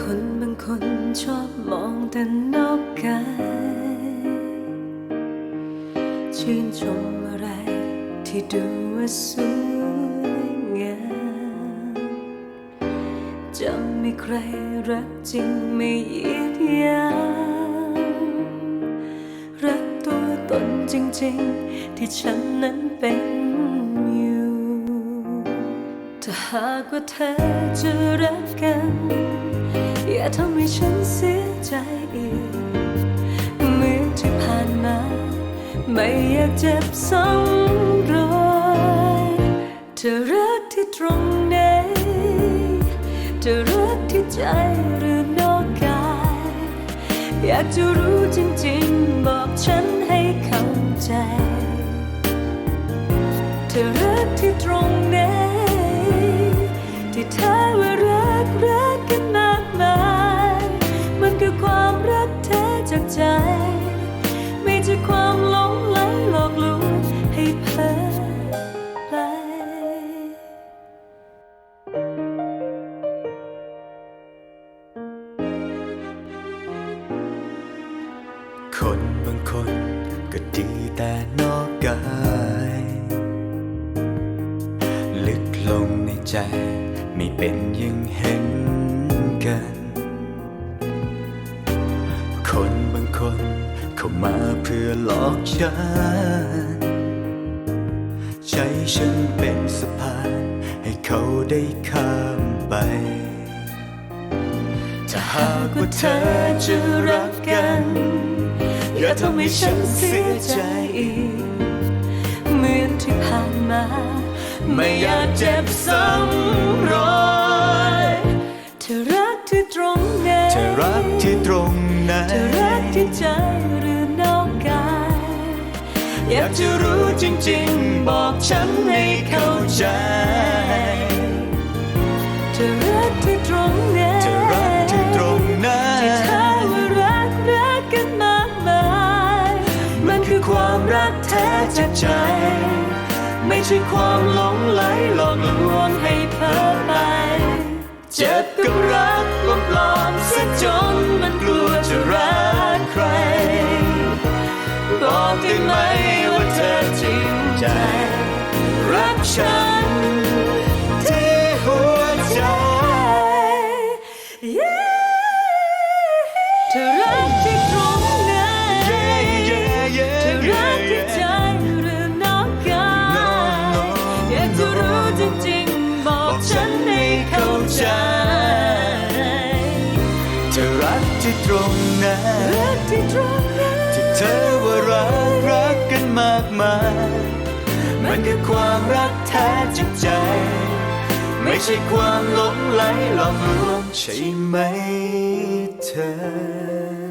คนบางคนชอบมองแต่นอกกายชื่นชมอะไรที่ดูว่าสวยงามจะมีใครรักจริงไม่เยียดยามรักตัวตนจริงๆ ที่ฉันนั้นเป็นอยู่ ถ้าหากว่าเธอจะรักกันอ ให้ฉันเสียใจอีกเหมือนที่ผ่านมา ไม่อยากเจ็บซ้ำรอยเธอรักที่ตรงไหนเธอรักที่ใจหรือนอกกาย อยากจะรู้จริงๆ บอกฉันให้เข้าใจ เธอรักที่ตรงไหนที่เธอ ใจ ไม่ใช่ความหลงไหลหลอกลวงให้เพลิดเพลินคนบางคนก็ดีแต่นอกกาย ลึกลงในใจ ไม่เป็นยังเห็นกัน คนบางคนเข้ามาเพื่อหลอกฉัน ใช้ฉันเป็นสะพานให้เขาได้ข้ามไป ถ้าหากว่าเธอจะรักกัน อย่าทำให้ฉันเสียใจอีกเหมือนที่ผ่านมา ไม่อยากเจ็บซ้ำรอยเธอรักที่ตรงไหนเธอรักที่ตรง ไหนเธอรักที่ใจหรือนอกกาย อยากจะรู้จริงๆ บอกฉันให้เข้าใจเธอรักที่ตรงไหนเธอรักที่ตรงไหนที่เธอว่ารักรักกันมากมาย มันคือความรักแท้จากใจ ไม่ใช่ความหลงไหลหลอกลวงให้เพ้อไป เจ็บกับรักปลอมๆเสียจนมันกลัว จะ ตรงนั้นรักที่ตรงนั้นที่เธอว่ารักรักกันมากมาย มันคือความรักแท้จากใจ ไม่ใช่ความหลงไหลหลอกลวงใช่ไหมเธอ